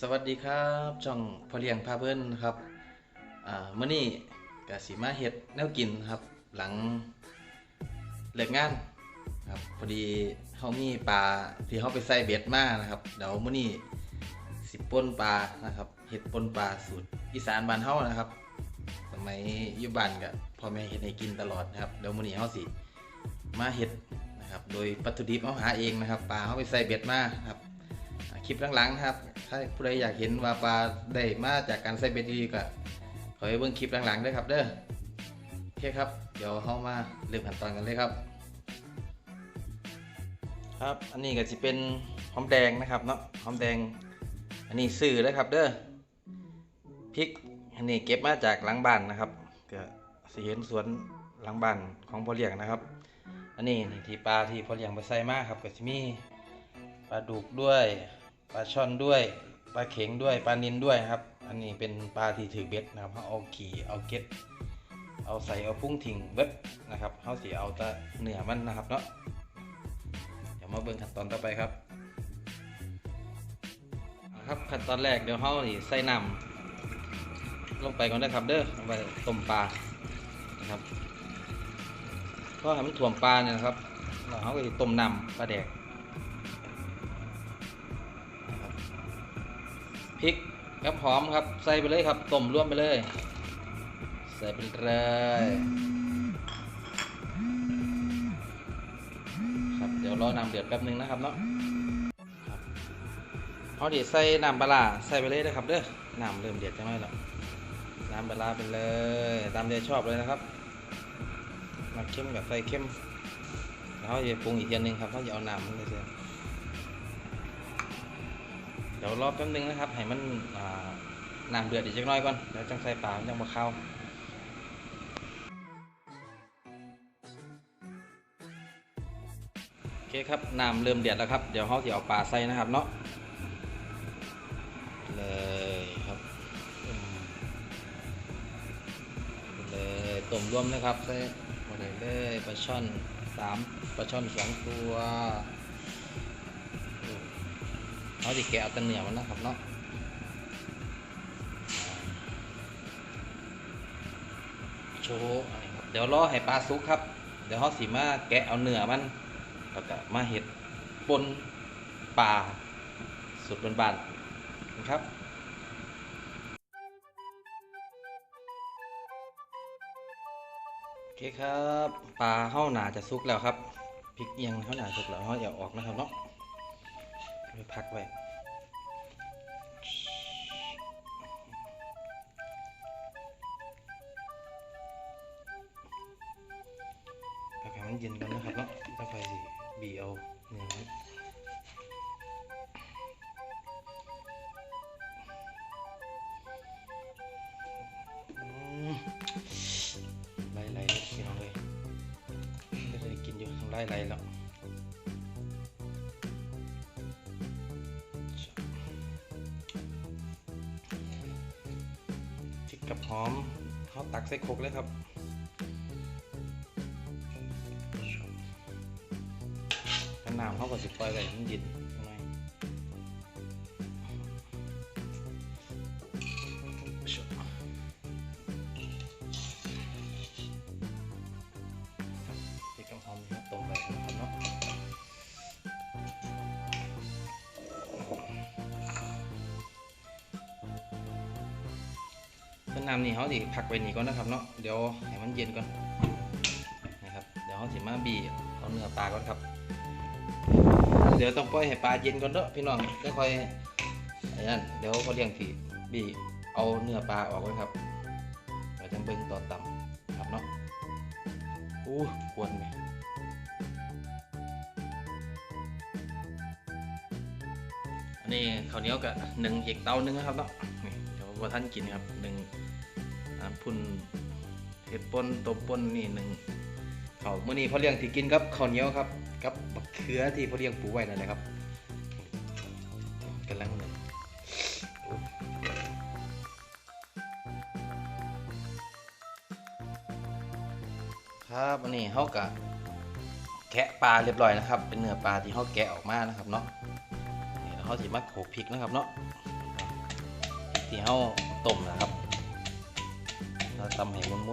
สวัสดีครับช่องพอเลี้ยงพาเพิ่นครับอ่ามื้อนี้ก็สิมาเฮ็ดแนวกินครับ หลังเลิกงานครับพอดีเฮามีปลาที่เฮาไปใส่เบ็ดมานะครับเดี๋ยวมื้อนี้สิป่นปลานะครับเฮ็ดป่นปลาสูตรอีสานบ้านเฮานะครับ สมัยอยู่บ้านก็พ่อแม่เฮ็ดให้กินตลอดนะครับเดี๋ยวมื้อนี้เฮาสิมาเฮ็ดนะครับ โดยวัตถุดิบเฮาหาเองนะครับปลาเฮาไปใส่เบ็ดมาครับ คลิปหลังๆครับ ถ้าผู้ใดอยากเห็นว่าปลาได้มาจากการใส่เบ็ดดีก็ขอให้เบิ่งคลิปหลังๆด้วยครับเด้อโอเคครับ เดี๋ยวเข้ามาเริ่มขั้นตอนกันเลยครับ ครับ อันนี้ก็จะเป็นหอมแดงนะครับเนาะหอมแดง อันนี้ซื้อเลยครับเด้อพริกอันนี้เก็บมาจากหลังบ้านนะครับก็สิเห็นสวนหลังบ้านของพ่อเลี้ยงนะครับ อันนี้ที่ปลาที่พ่อเลี้ยงไปใส่มากครับก็จะมีปลาดุกด้วย ปลาช่อนด้วยปลาเข็งด้วยปลานินด้วยครับ อันนี้เป็นปลาที่ถือเบ็ดนะครับเขาเอาขี่เอาเก็ดเอาใส่เอาพุ่งทิ้งเบ็ดนะครับเขาสีเอาต่เหนือมันนะครับเนาะเดี๋ยวมาเบิ่งขั้นตอนต่อไปครับครับขั้นตอนแรกเดี๋ยวเขาสิใส่น้ำลงไปก่อนนะครับเด้อลงไปต้มปลานะครับก็ให้มันถ่วมปลาเนี่ยนะครับแล้วเขาก็ต้มน้ำปลาแดก ริกกับหอมครับใส่ไปเลยครับต้มร่วมไปเลย ใส่ไปเลยครับเดี๋ยวรอน้ำเดือดแป๊บนึงนะครับเนาะเอาดิใส่น้ำปลาใส่ไปเลยนะครับเด้อน้ำเริ่มเดือดใช่ไหมล่ะน้ำปลาไปเลย ตามใจชอบเลยนะครับมาเข้มกับใส่เข้มแล้วเขาจะปรุงอีกอย่างหนึ่งครับเขาจะเอาน้ำมันเลยเสีย ดี๋ยวรอแป๊บนึงนะครับ ให้มันน้ำเดือดอีกจักน้อยก่อนเดี๋ยวจังใส่ปลาจังมาเข้าโอเคครับน้ำเริ่มเดือดแล้วครับเดี๋ยวเขาจะเอาปลาใส่นะครับเนาะเลยครับเลยต้มรวมนะครับใส่มดเลยเลยปลาช่อนสามปลาช่อนสองตัว เขาจะแกะเอาแตะเนื้อมันนะครับเนาะโชว์เดี๋ยวรอให้ปลาสุกครับ เดี๋ยวเขาสีมาแกะเอาเนื้อมันแล้วก็มาเห็ดปนปลาสุดบานๆนะครับโอเคครับปลาเข้าหนาจะสุกแล้วครับพริกเอียงเข้าหนาสุกแล้วเขาอย่าออกนะครับเนาะ ไปพักไว้พักให้มันเย็นก่อนนะครับเนาะแล้วค่อยสิบีเอาเนื้อมันไล่ไล่พี่น้องเลยไม่ได้กินอยู่ทางไล่ไล่แล้ว กับหอมเขาตักใส่ครกเลยครับน้ำเขาก็สิปล่อยไว้มันเย็น น้ำนี่เขาสิพักไว้นี่ก่อนนะครับเนาะเดี๋ยวให้มันเย็นก่อนนะครับเดี๋ยวเขาสิมาบีเอาเนื้อปลาก่อนครับ เดี๋ยวต้องปล่อยให้ปลาเย็นก่อนเด้อพี่น้องจะค่อยไอ้นั่นเดี๋ยวเขาเลี้ยงทีบีเอาเนื้อปลาออกไว้ครับเราจะเบิ่งตอนต่ำครับเนาะอู้ควรไหมอันนี้ข้าวเหนียวกับหนึ่งอีกเตาหนึงนะครับเนาะเดี๋ยวว่าท่านกินครับหนึ่ง อ่าพุ่นเห็ดป่นต้มป่นนี่หนึ่งเขาเมื่อนี้พ่อเลี้ยงที่กินครับข้าวเหนียวครับกับบักเขือที่พ่อเลี้ยงปลูกไว้นั่นแหละครับกำลังเลยครับอันนี้เขากะแกะปลาเรียบร้อยนะครับ เป็นเนื้อปลาที่เขาแกะออกมานะครับเนาะนี่แล้วเขาสิมาโขลกพริกนะครับเนาะที่เฮาต้มนะครับ เราทำให้มุนๆ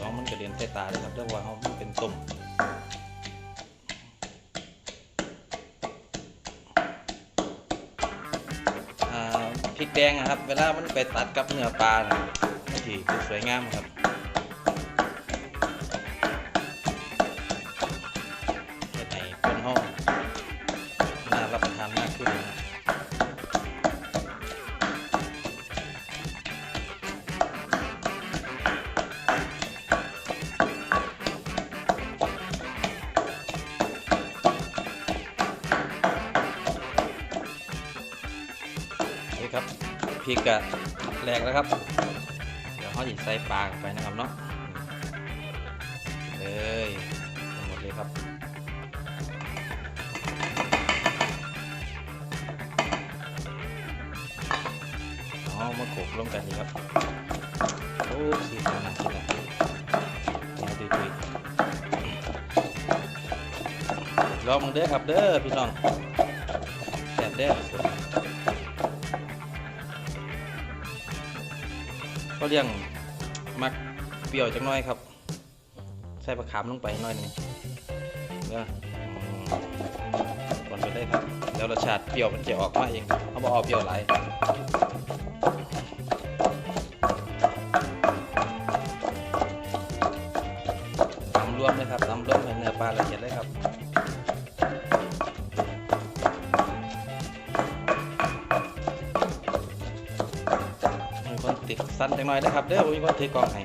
ลองมันกระเด็นใส่ตาเลยครับเรื่องว่าเฮาเป็นต้มอ่าพริกแดงนะครับ เวลามันไปตัดกับเนื้อปลานะมันถือสวยงามครับ พริกกะแหลกแล้วครับ เดี๋ยวเขาจะใส่ปลาไปนะครับเนาะเลยหมดเลยครับเอามาโขกร่วมกันดีครับโอ้สีสันน่ากินอะเดี๋ยดูดูลองมึงเด้อครับเด้อพี่น้องแซ่บเด้อ เขาเรียงมักเปรี้ยวจังน้อยครับ ใส่ปลาขามลงไปน่อยหนึงเด้ออืมคนไปได้ครับ แล้วรสชาติเปรี้ยวมันจะออกมาเองเขาบอกเอาเปรี้ยวหลายตำรวมเลยครับตำรวมให้เนื้อปลาละเอียดเลยครับ สั้นจังหน่อยนะครับเด้อผมมีคนถือกล้องให้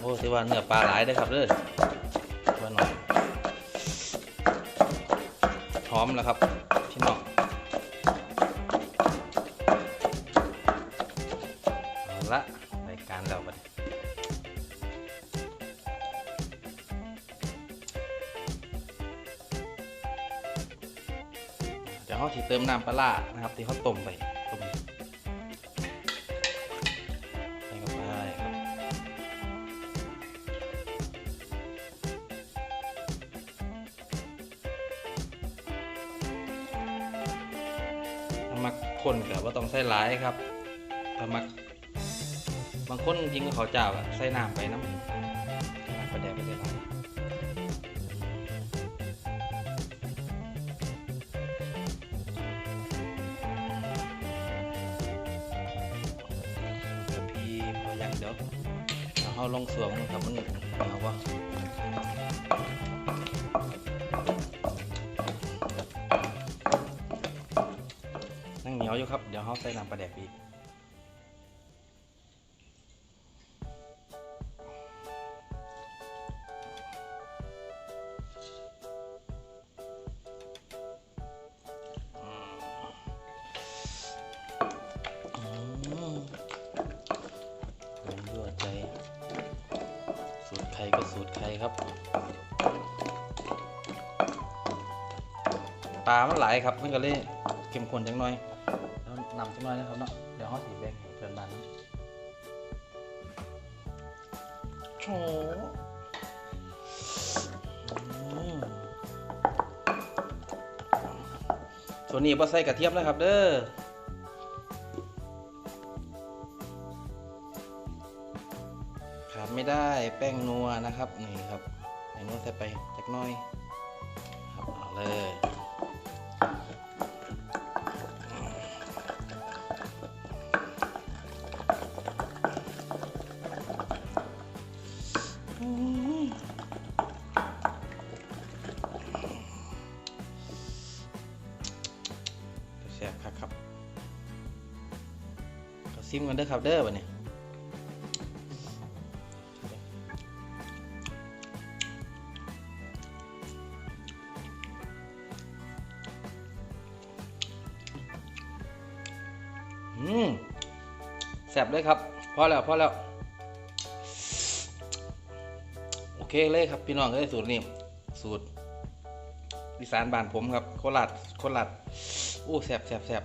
โอ้ถือว่าเนื้อปลาหลายเด้ครับเด้อว่าหน่อยพร้อมแล้วครับพี่น้องละ การเราบัดเดี๋ยวเขาสิเติมน้ำปลานะครับ ที่เขาต้มไปต้มใส่เข้าไปครับถ้ามักคนกับว่าต้องใส่หลายครับถ้ามักางคนจริงก็เขาเจ้าอะใส่น้ำไปน้ำน้ำประแดกไปใส่หลายพี่พอยังเดี๋ยวเอาเขาลงสวมครับมันเอาวะนั่งเหนียวอยู่ครับ เดี๋ยวเขาใส่น้ำปลาแดกอีก รใครก็สูตรใครครับ ปลามันหลายครับมันก็เลยเข้มข้นจังหน่อยแล้วนำจังหน่อยนะครับเนาะเดี๋ยวเขาสีแบ่งให้เพื่อนบ้านนะโถอืมส่วนนี้บ่ใส่กระเทียมนะครับเด้อ แป้งนัวนะครับนี่ครับแป้งนัวใส่ไปจักน่อยครับเอาเลยแซ่บครับครับก็ซิมกันเด้อครับเด้อวันนี้ บเลยครับพอแล้วพอแล้ว โอเคเลยครับพี่น้องเอ้ยสูตรนี้สูตรอีสานบ้านผมครับโคราชโคราชโอ้แสบแสบแสบ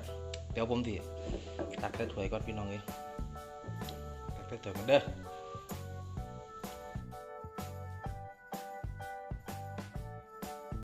เดี๋ยวผมสิตักไปถ้วยก่อนพี่น้องเอ้ยตักไปถ้วยกันเด้อ